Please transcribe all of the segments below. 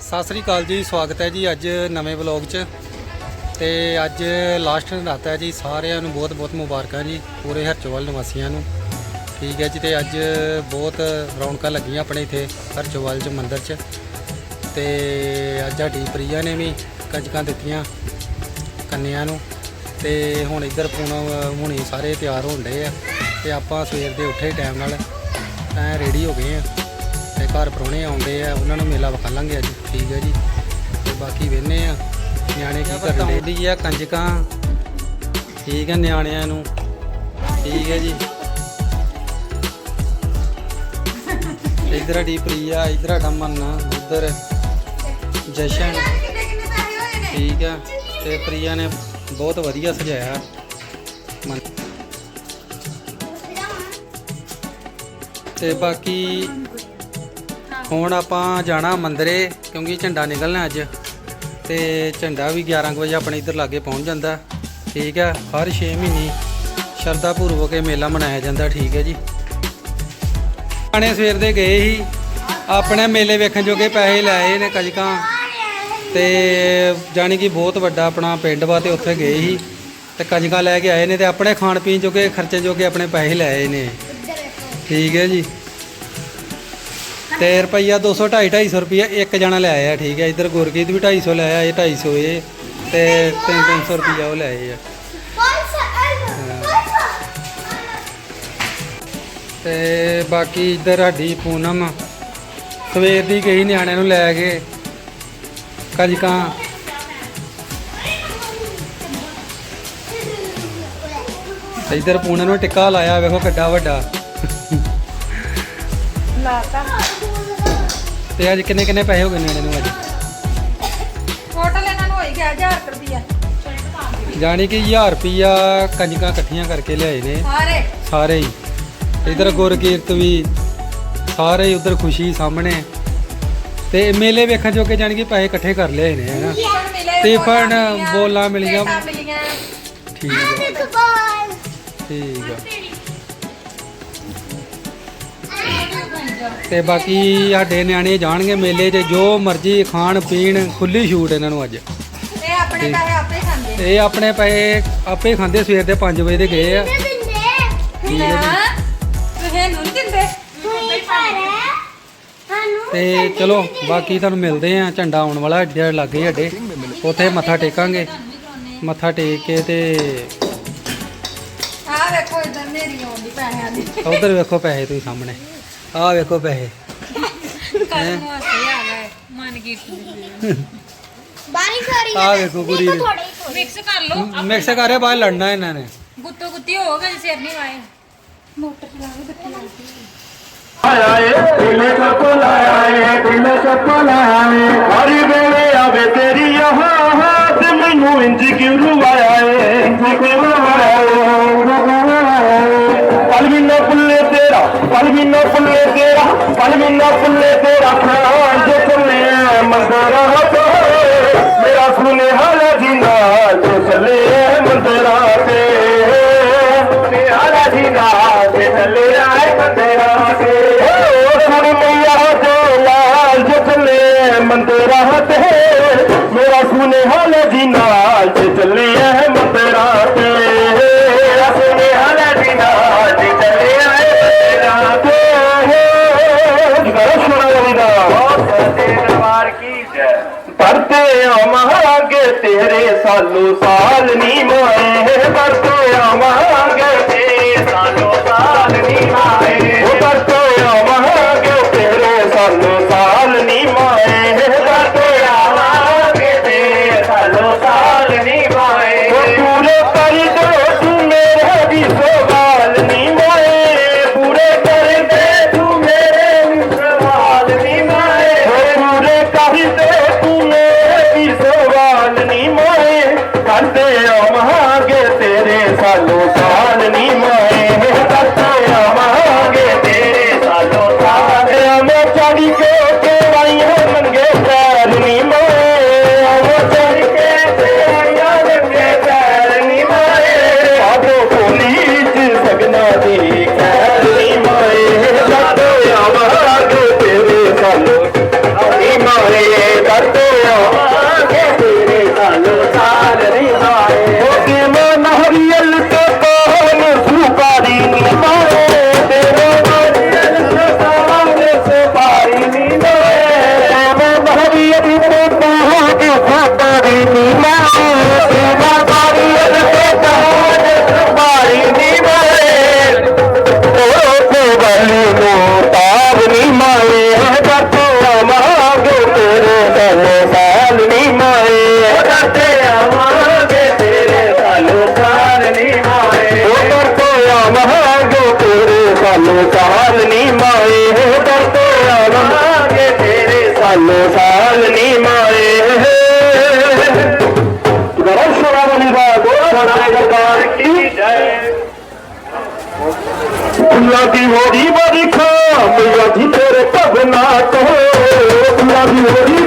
ਸਤਿ ਸ੍ਰੀ ਅਕਾਲ ਜੀ, ਸਵਾਗਤ ਹੈ ਜੀ ਅੱਜ ਨਵੇਂ ਵਲੌਗ 'ਚ। ਤੇ ਅੱਜ ਲਾਸਟ ਨਰਾਤਾ ਹੈ ਜੀ, ਸਾਰਿਆਂ ਨੂੰ ਬਹੁਤ ਬਹੁਤ ਮੁਬਾਰਕਾਂ ਜੀ, ਪੂਰੇ ਹਰਚੋਵਾਲ ਨਿਵਾਸੀਆਂ ਨੂੰ। ਠੀਕ ਹੈ ਜੀ, ਤੇ ਅੱਜ ਬਹੁਤ ਰੌਣਕਾਂ ਲੱਗੀਆਂ ਆਪਣੇ ਇੱਥੇ ਹਰਚੋਵਾਲ 'ਚ, ਮੰਦਿਰ 'ਚ। ਤੇ ਅੱਜ ਸਾਡੀ ਪ੍ਰੀਆ ਨੇ ਵੀ ਕੰਜਕਾਂ ਦਿੱਤੀਆਂ ਕੰਨਿਆਂ ਨੂੰ। ਤੇ ਹੁਣ ਇੱਧਰ ਪੂਨਮ ਹੁਣੀ ਸਾਰੇ ਤਿਆਰ ਹੋਣ ਡਏ ਆ। ਤੇ ਆਪਾਂ ਸਵੇਰ ਦੇ ਉੱਠੇ ਟਾਈਮ ਨਾਲ, ਐ ਰੈਡੀ ਹੋ ਗਏ ਆ। ਘਰ ਪਰੋਣੇ ਆਉਂਦੇ ਆ ਉਹਨਾਂ ਨੂੰ ਮੇਲਾ ਵਿਖਾ ਲਾਂਗੇ ਅੱਜ। ਠੀਕ ਹੈ ਜੀ। ਤੇ ਬਾਕੀ ਵੇਨੇ ਆ। ਨਿਆਣੇ ਕੀ ਕਰਨ ਆਉਂਦੀ ਆ ਕੰਜਕਾਂ? ਠੀਕ ਹੈ ਨਿਆਣਿਆਂ ਨੂੰ। ਠੀਕ ਹੈ ਜੀ। ਇਧਰ ਸਾਡੀ ਪ੍ਰਿਆ ਇਧਰ ਸਾਡਾ ਮੰਨਾ ਉਧਰ ਜਸ਼ਨ। ਠੀਕ ਆ। ਤੇ ਪ੍ਰਿਆ ਨੇ ਬਹੁਤ ਵਧੀਆ ਸਜਾਇਆ। ਮੰ- ਤੇ ਬਾਕੀ ਹੁਣ ਆਪਾਂ ਜਾਣਾ ਮੰਦਰੇ, ਕਿਉਂਕਿ ਝੰਡਾ ਨਿਕਲਣਾ ਅੱਜ। ਤੇ ਝੰਡਾ ਵੀ 11 ਕੁ ਵਜੇ ਆਪਣੇ ਇੱਧਰ ਲਾਗੇ ਪਹੁੰਚ ਜਾਂਦਾ। ਠੀਕ ਹੈ ਹਰ 6 ਮਹੀਨੇ ਸ਼ਰਧਾ ਪੂਰਵਕ ਇਹ ਮੇਲਾ ਮਨਾਇਆ ਜਾਂਦਾ, ਠੀਕ ਹੈ ਜੀ। ਆਣੇ ਸਵੇਰ ਦੇ ਗਏ ਸੀ, ਆਪਣੇ ਮੇਲੇ ਵੇਖਣ ਜੋਗੇ ਪੈਸੇ ਲਾਏ ਨੇ ਕਜਕਾਂ। ਤੇ ਜਾਣੀ ਕਿ ਬਹੁਤ ਵੱਡਾ ਆਪਣਾ ਪਿੰਡ ਵਾ ਤੇ ਉੱਥੇ ਗਏ ਸੀ। ਤੇ ਕਜ਼ਕਾਂ ਲੈ ਕੇ ਆਏ ਨੇ ਤੇ ਆਪਣੇ ਖਾਣ ਪੀਣ ਜੋਗੇ, ਖਰਚੇ ਜੋਗੇ ਆਪਣੇ ਪੈਸੇ ਲਾਏ ਨੇ। ਠੀਕ ਹੈ ਜੀ। ਤੇ ਰੁਪਈਆ 200 250 250 ਰੁਪਈਆ ਇੱਕ ਜਣਾ ਲੈ ਆਇਆ, ਠੀਕ ਹੈ। ਇਧਰ ਗੁਰਗੀਤ ਵੀ 250 ਲੈ ਆਇਆ, ਇਹ 250 ਇਹ, ਤੇ 3 300 ਰੁਪਈਆ ਉਹ ਲੈ ਆਏ ਆ। ਤੇ ਬਾਕੀ ਇਧਰ ਸਾਡੀ ਪੂਨਮ, ਸਵੇਰ ਦੀ ਗਈ ਨਿਆਣਿਆਂ ਨੂੰ ਲੈ ਕੇ। ਕਜਕਾਂ ਤੇ ਇਧਰ ਪੂਨਮ ਨੂੰ ਟਿੱਕਾ ਲਾਇਆ, ਵੇਖੋ ਕਿੱਡਾ ਵੱਡਾ। ਲਾਤਾ। ਤੇ ਅੱਜ ਕਿੰਨੇ ਕਿੰਨੇ ਪੈਸੇ ਹੋ ਗਏ ਨਿਆਣੇ ਨੂੰ ਅੱਜ? ਟੋਟਲ ਇਹਨਾਂ ਨੂੰ ਹੋਈ ਗਿਆ 1000 ਰੁਪਿਆ ਜਾਣੀ ਕਿ 1000 ਰੁਪਿਆ ਕੰਜਕਾਂ ਇਕੱਠੀਆਂ ਕਰਕੇ ਲਿਆਏ ਨੇ। ਸਾਰੇ। ਸਾਰੇ ਹੀ। ਇਧਰ ਗੁਰਕੀਰਤ ਵੀ ਸਾਰੇ ਹੀ ਉਧਰ ਖੁਸ਼ੀ ਸਾਹਮਣੇ। ਤੇ ਮੇਲੇ ਵੇਖਣ ਜੋਗੇ ਜਾਣੀ ਕਿ ਪੈਸੇ ਇਕੱਠੇ ਕਰ ਲਿਆਏ ਨੇ ਹੈਨਾ? ਟਿਫਨ ਮਿਲੇ ਟਿਫਨ, ਬੋਲਾਂ ਮਿਲੀਆਂ, ਮਿਲੀਆਂ। ਪਲੇਟਾਂ ਮਿਲੀਆਂ। ਠੀਕ ਆ। ਠੀਕ ਆ। ਤੇ ਬਾਕੀ ਸਾਡੇ ਨਿਆਣੇ ਜਾਣਗੇ ਮੇਲੇ 'ਚ ਜੋ ਮਰਜ਼ੀ ਖਾਣ ਪੀਣ ਖੁੱਲੀ ਛੂਟ ਇਹਨਾਂ ਨੂੰ ਅੱਜ। ਇਹ ਆਪਣੇ ਪੈਸੇ ਆਪੇ ਖਾਂਦੇ ਇਹ ਆਪਣੇ ਪੈਸੇ ਆਪੇ ਖਾਂਦੇ ਸਵੇਰ ਦੇ 5 ਵਜੇ ਦੇ ਗਏ ਆ। ਠੀਕ ਹੈ ਜੀ। ਹਾਂ ਤੁਸੀਂ ਨੂੰ ਨਹੀਂ ਦਿੰਦੇ ਤੇ ਚਲੋ ਬਾਕੀ ਤੁਹਾਨੂੰ ਮਿਲਦੇ ਆ ਝੰਡਾ ਆਉਣ ਵਾਲਾ ਜਿਹੜਾ ਲੱਗੇ ਸਾਡੇ। ਉੱਥੇ ਮੱਥਾ ਟੇਕਾਂਗੇ। ਮੱਥਾ ਟੇਕ ਕੇ ਤੇ ਆਹ ਵੇਖੋ ਇਧਰ ਮੇਰੀ ਆਉਂਦੀ ਪੈਸਿਆਂ ਦੀ। ਉਧਰ ਵੇਖੋ ਪੈਸੇ ਤੁਸੀਂ ਸਾਹਮਣੇ। ਆਹ ਵੇਖੋ ਪੈਸੇ। ਆ ਗਏ ਮਨ ਕੀਰਤਨ ਬਾਰਿਸ਼ ਹੋ ਰਹੀ ਆਹ ਵੇਖੋ ਗੁਰੀ ਦੇ। ਮਿਕਸ ਕਰ ਲਓ ਮਿਕਸ ਕਰਿਆ ਬਾਹਰ ਲੜਨਾ ਇਹਨਾਂ ਨੇ। ਗੁੱਤੋ ਗੁੱਤੀ ਹੋ ਗਏ ਸਿਰ ਨਹੀਂ ਵਾਏ ਆਇਆ ਏ ਦਿਲੇ ਚੱਪ ਲਾਇਆ ਏ ਦਿਲੇ ਚੱਪ ਲਾਇਆ ਏ। ਹਰ ਵੇਲੇ ਆਵੇ ਤੇਰੀ ਆਹ ਆਹ ਤੇ ਮੈਨੂੰ ਇੰਜ ਕਿਉਂ ਰੁਵਾਇਆ ਏ ਇੰਜ ਕਿਉਂ ਰੁਵਾਇਆ ਏ। ਤੇਰਾ ਪਲਵੀਨਾ ਫੁੱਲੇ ਤੇਰਾ ਪਲਵੀਨਾ ਫੁੱਲੇ ਤੇਰਾ ਖਾਂ ਜੇ ਫੁੱਲੇ ਮੰਦਰਾ ਤੇ। ਮੇਰਾ ਸੁਨੇਹਾ ਜੀ ਨਾਲ ਜੋ ਚੱਲੇ ਮੰਦਰਾ ਤੇ। ਸੁਨੇਹਾ ਜੀ ਨਾਲ ਜੇ ਚੱਲੇ ਆਏ ਮੰਦਰਾ ਤੇ। ਓ ਸੁਣ ਮਈਆ ਜੋ ਲਾਲ ਜੋ ਚੱਲੇ ਮੰਦਰਾ ਤੇ। ਮੇਰਾ ਸੁਨੇਹਾ ਜੀ ਨਾਲ ਜੇ ਚੱਲੇ ਆਵਾਂਗੇ ਤੇਰੇ ਸਾਲੋ ਸਾਲ ਨੀ ਮਾਏ। ਪਰਤੇ ਆਵਾਂਗੇ ਤੇਰੇ ਸਾਲੋ ਸਾਲ ਨੀ ਮਾਏ। ਉਹ ਆਵਾਂਗੇ ਤੇਰੇ ਸਾਲੋ ਸਾਲ Yeah. लो साल नी मारे गौरव सभा निभा गौरव सरकार की फुला की होरी बड़ी खा मैया जी तेरे पगना कहो फुला की होरी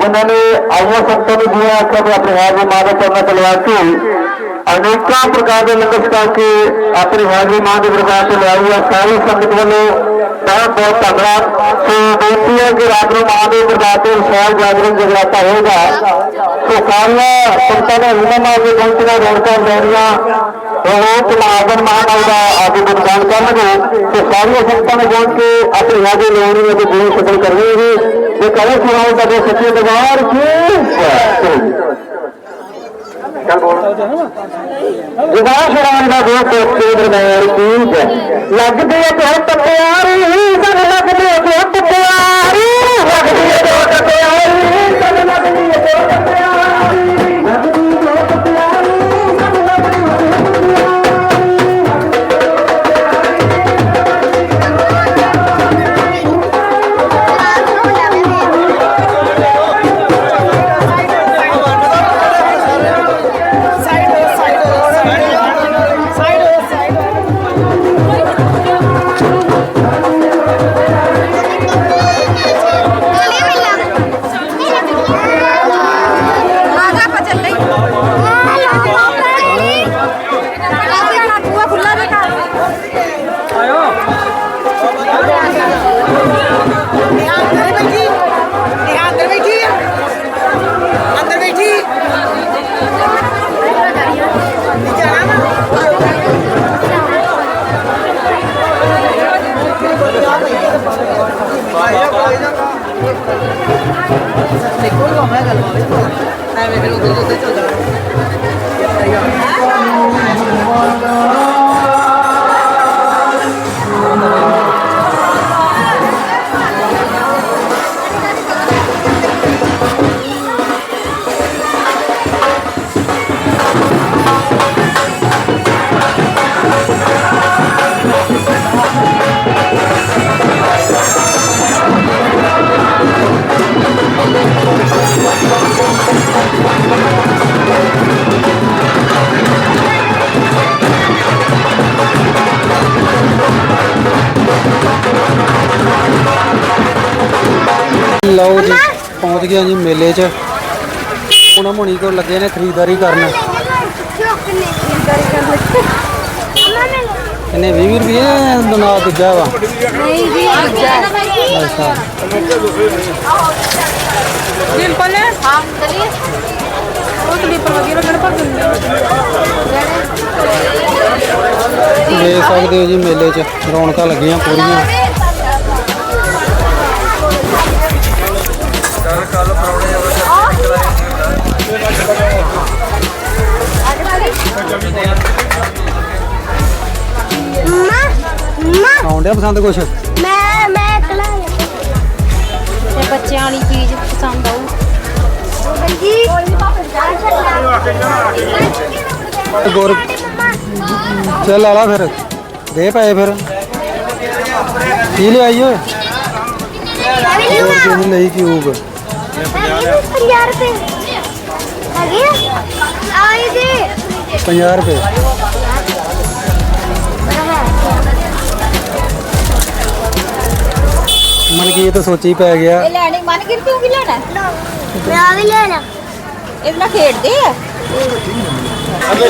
ਜਿਨ੍ਹਾਂ ਨੇ ਆਈਆਂ ਸੰਗਤਾਂ ਨੂੰ ਦੁਆ ਆਖਿਆ ਤੇ ਆਪਣੇ ਹਾਜ਼ਰ ਮਾਂ ਦੇ ਚਰਨਾਂ ਚਲਵਾ ਕੇ ਅਨੇਕਾਂ ਪ੍ਰਕਾਰ ਦੇ ਲੰਗਰ ਛਕਾ ਕੇ ਆਪਣੀ ਹਾਜ਼ਰੀ ਮਾਂ ਦੇ ਦਰਬਾਰ ਤੇ ਲਿਆਈ ਆ। ਸਾਰੀ ਸੰਗਤ ਵੱਲੋਂ ਬਹੁਤ ਬਹੁਤ ਧੰਨਵਾਦ। ਸੋ ਬੇਨਤੀ ਹੈ ਕਿ ਰਾਤ ਨੂੰ ਮਾਂ ਦੇ ਦਰਬਾਰ ਤੇ ਵਿਸ਼ਾਲ ਜਾਗਰਣ ਜਗਰਾਤਾ ਹੋਏਗਾ। ਸੋ ਸਾਰੀਆਂ ਸੰਗਤਾਂ ਨੇ ਹਿੰਮਤ ਨਾਲ ਕੇ ਪਹੁੰਚਣਾ ਰੌਣਕਾਂ ਲੈਣੀਆਂ ਉਹ ਤਮਾਗਨ ਮਹਾਨਾਉ ਦਾ ਆਗੇ ਗੁਣਗਾਨ ਕਰਨਗੇ। ਤੇ ਸਾਰੀਆਂ ਸੰਗਤਾਂ ਨੇ ਪਹੁੰਚ ਕੇ ਆਪਣੇ ਹਾਜ਼ਰ ਲਾਉਣੀ ਅਤੇ ਗੁਰੂ ਸ਼ਕਲ ਕਰਨਗੇ। ਤੇ ਕਹੇ ਸੁਣਾਓ ਕਦੇ ਸੱਚੇ ਦਰਬਾਰ ਕੀ? ਚੱਲ ਬੋਲ। ਜਗਾ ਸ਼ਰਾਨ ਦਾ ਦੋ ਕੋਤੇ ਦਰਬਾਰ ਕੀ ਹੈ। ਲੱਗਦੇ ਆ ਬਹੁਤ ਪਿਆਰੀ ਸਭ ਲੱਗਦੇ ਆ ਦੇਖੋ ਲੋ ਮੈਂ ਗੱਲ ਮਾਵੇ ਲਓ ਜੀ ਪਹੁੰਚ ਗਏ ਜੀ ਮੇਲੇ 'ਚ। ਹੁਣ ਮੁਣੀ ਕੋ ਲੱਗੇ ਨੇ ਖਰੀਦਦਾਰੀ ਕਰਨ। ਇਹਨੇ 20 ਰੁਪਏ ਬਣਾ ਦੂਜਾ ਵਾ। ਨਹੀਂ ਜੀ ਅੱਛਾ। ਸਿੰਪਲ ਹੈ ਹਾਂ ਚਲਿਏ। ਉਹ ਸਲੀਪਰ ਵਧੀਆ ਲੱਗਣ ਪਰ ਦੇਖ ਸਕਦੇ ਹੋ ਜੀ ਮੇਲੇ 'ਚ ਰੌਣਕਾਂ ਲੱਗੀਆਂ ਪੂਰੀਆਂ। ਮੰਮਾ ਮੰਮਾ ਆਉਂਦਿਆ ਪਸੰਦ ਕੁਛ? ਮੈਂ ਮੈਂ ਇਕਲਾ ਤੇ ਬੱਚਿਆਂ ਵਾਲੀ ਚੀਜ਼ ਪਸੰਦ ਆਊ। ਬੰਜੀ ਗੁਰ ਚੱਲ ਆ ਲਾ ਫਿਰ। ਦੇ ਪਏ ਫਿਰ। ਕੀ ਲਿਆਈ ਓਏ? ਹੋਰ ਕਿਹਨੂੰ ਲਈ ਕਿਊਬ? 50 ਰੁਪਏ। ਹੈਗੇ ਆ? ਆਈ ਦੇ 50 ਰੁਪਏ। ਮਨ ਕੀ ਇਹ ਤਾਂ ਸੋਚੀ ਪੈ ਗਿਆ। ਇਹ ਲੈਣੀ ਮਨ ਗਿਰ ਤੂੰ ਕੀ ਲੈਣਾ? ਮੈਂ ਆ ਵੀ ਲੈਣਾ ਇਹਦੇ ਨਾਲ ਖੇਡਦੇ ਆ।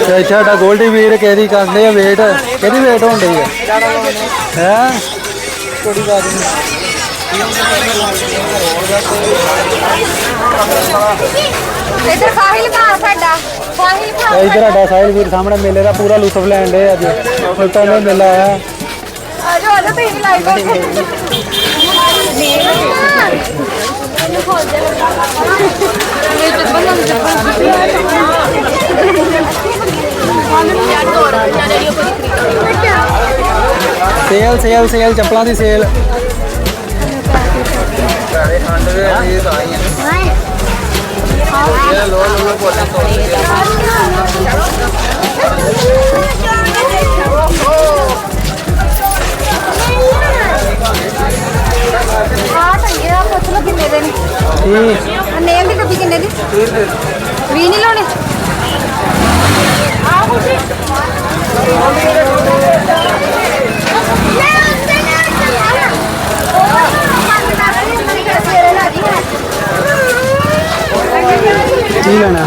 ਤੇ ਸਾਡਾ ਗੋਲਡੀ ਵੀਰ ਕਿਹਦੀ ਕਰਦੇ ਆ ਵੇਟ। ਕਿਹਦੀ ਵੇਟ ਹੋਣ ਡਈ ਹੈ ਹੈ? ਥੋੜੀ ਬਾਤ ਇੱਧਰ ਸਾਹਿਲ ਘਰ ਸਾਡਾ। ਸਾਹਿਲ ਘਰ ਇਧਰ ਸਾਡਾ। ਸਾਹਿਲ ਵੀਰ ਸਾਹਮਣੇ ਮੇਲੇ ਦਾ ਪੂਰਾ ਲੁਤਫ ਲੈਣ ਦੇ ਅੱਜ। ਸੁਲਤਾਨ ਦਾ ਮੇਲਾ ਆਇਆ। ਆ ਜਾਓ ਆ ਜਾਓ ਤੁਸੀਂ ਵੀ ਲਾਈਵ ਕਰਕੇ ਸੇਲ ਸੇਲ ਸੇਲ ਚੱਪਲਾਂ ਦੀ ਸੇਲ। ਇਹ ਠੰਡ ਦੇ ਇਹ ਤਾਂ ਆਈ ਹੈ ਇਹ ਲੋ ਲੋ ਬੋਲੇ ਤੋਂ ਆ ਟੰਗੇ ਦਾ ਪੁੱਛ ਲੋ ਕਿੰਨੇ ਦੇ ਨੇ ਇਹ ਨੇਲ ਦੀ ਟੋਪੀ ਕਿੰਨੇ ਦੀ 20 ਨਹੀਂ ਲਾਉਣੇ। ਆ ਕੁਛ ਕੀ ਲੈਣਾ?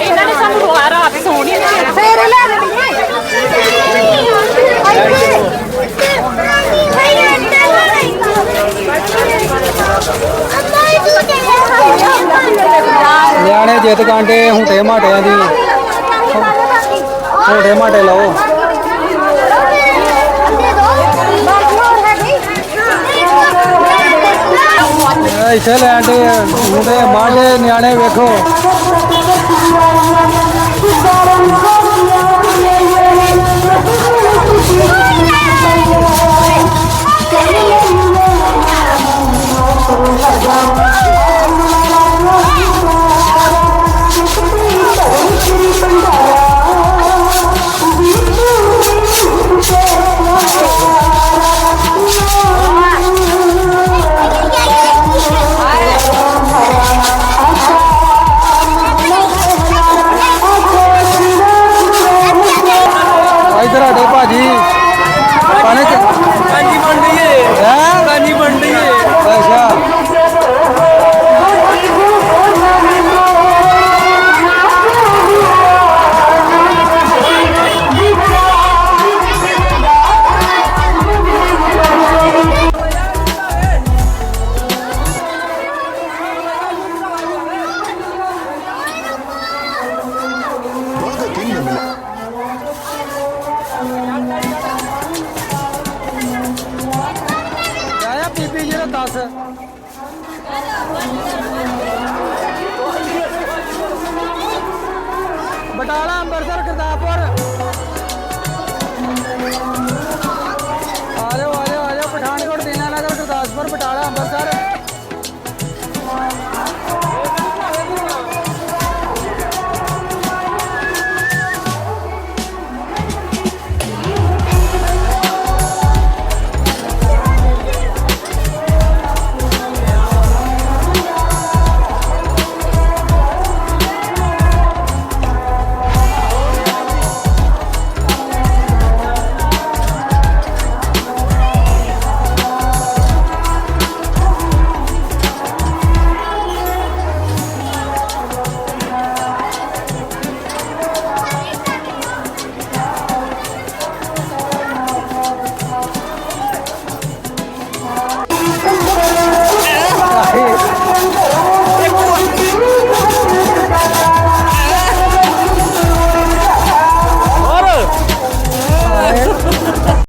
ਇਹਨਾਂ ਨੇ ਸਾਨੂੰ ਰੋਆ ਰਾਤ ਸੌਣ ਫੇਰ ਲੈ ਦੇ ਨਿਆਣੇ ਜਿੱਦ ਕਾਂਡੇ ਹੁੰਟੇ ਮਾਟਿਆਂ ਦੀ। ਹੁੰਟੇ ਮਾਟੇ ਲਾਓ। ਇੱਥੇ ਲੈਣ ਦੇ ਹੁੰਦੇ ਨਿਆਣੇ ਵੇਖੋ। ਜਾਂ 10 ਬਟਾਲਾ, ਅੰਮ੍ਰਿਤਸਰ ਕਰਤਾਰਪੁਰ ਆ ਜਾਓ ਆ ਜਾਓ ਆ ਜਾਓ, ਪਠਾਨਕੋਟ ਦੀਨਾਨਗਰ ਗੁਰਦਾਸਪੁਰ, ਬਟਾਲਾ, ਅੰਮ੍ਰਿਤਸਰ।